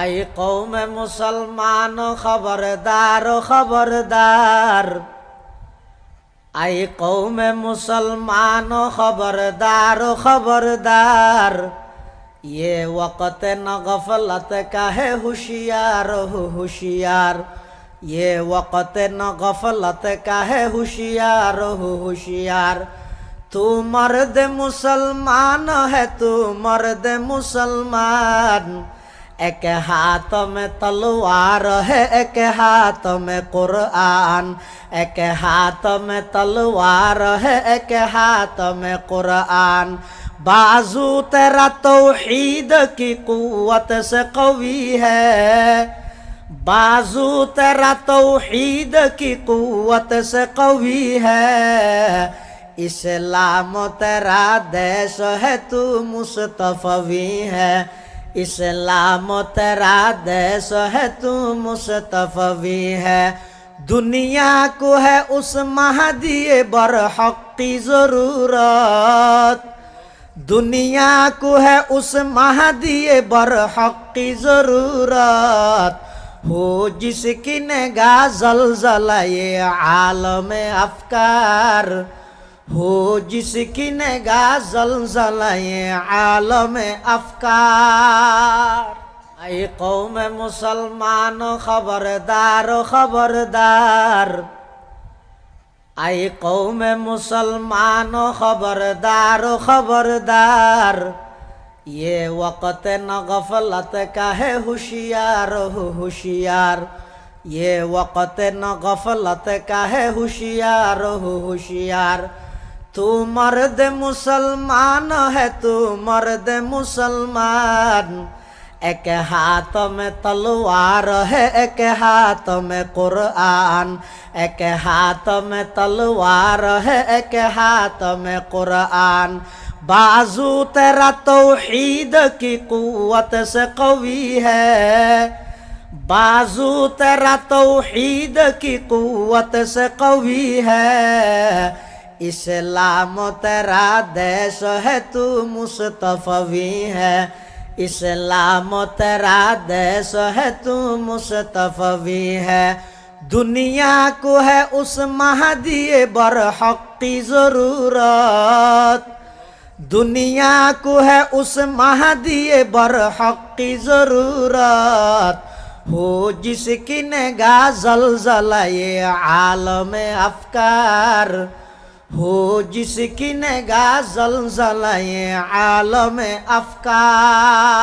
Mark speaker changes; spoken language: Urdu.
Speaker 1: اے قوم مسلمان خبردار خبردار. اے قوم مسلمان خبردار خبردار. یہ وقت نغفلت غفلت کا ہے ہوشیار، ہو ہوشیار. یہ وقت نغفلت غفلت کا ہے ہوشیار، ہو ہوشیار. تو مرد مسلمان ہے، تو مرد مسلمان. ایک ہاتھ میں تلوار ہے، ایک ہاتھ میں قرآن۔ ایک ہاتھ میں تلوار ہے، ایک ہاتھ میں قرآن۔ بازو تیرا توحید کی قوت سے قوی ہے۔ بازو تیرا توحید کی قوت سے قوی ہے۔ اسلام تیرا دیش ہے، تو مصطفی ہے۔ اسلام تیرا دیس ہے تو مصطفی ہے۔ دنیا کو ہے اس مہدی برحق کی ضرورت۔ دنیا کو ہے اس مہدی برحق کی ضرورت۔ ہو جس کی نگاہ زلزلہ یہ عالم افکار۔ ہو جس کی نگاہ زلزلہ عالم افکار۔ اے قوم مسلمان، خبردار خبردار۔ اے قوم مسلمان، خبردار خبردار۔ یہ وقت نغفلت غفلت کا ہے ہوشیار، ہو ہوشیار۔ یہ وقت نغفلت غفلت کا ہے ہوشیار، ہو ہوشیار۔ تو مرد مسلمان ہے، تو مرد مسلمان۔ ایک ہاتھ میں تلوار ہے، ایک ہاتھ میں قرآن۔ ایک ہاتھ میں تلوار ہے، ایک ہاتھ میں قرآن۔ بازو تیرا توحید کی قوت سے قوی ہے۔ بازو تیرا توحید کی قوت سے قوی ہے۔ اسلام تیرا دیش ہے، تو مصطفی ہے۔ اسلام تیرا دیش ہے، تو مصطفی ہے۔ دنیا کو ہے اس مہدی برحق کی ضرورت۔ دنیا کو ہے اس مہدی برحق کی ضرورت۔ ہو جس کی نگاہ زلزلہ یہ عالم افکار۔ ہو جس کی نگاہ زلزلہ عالم افکار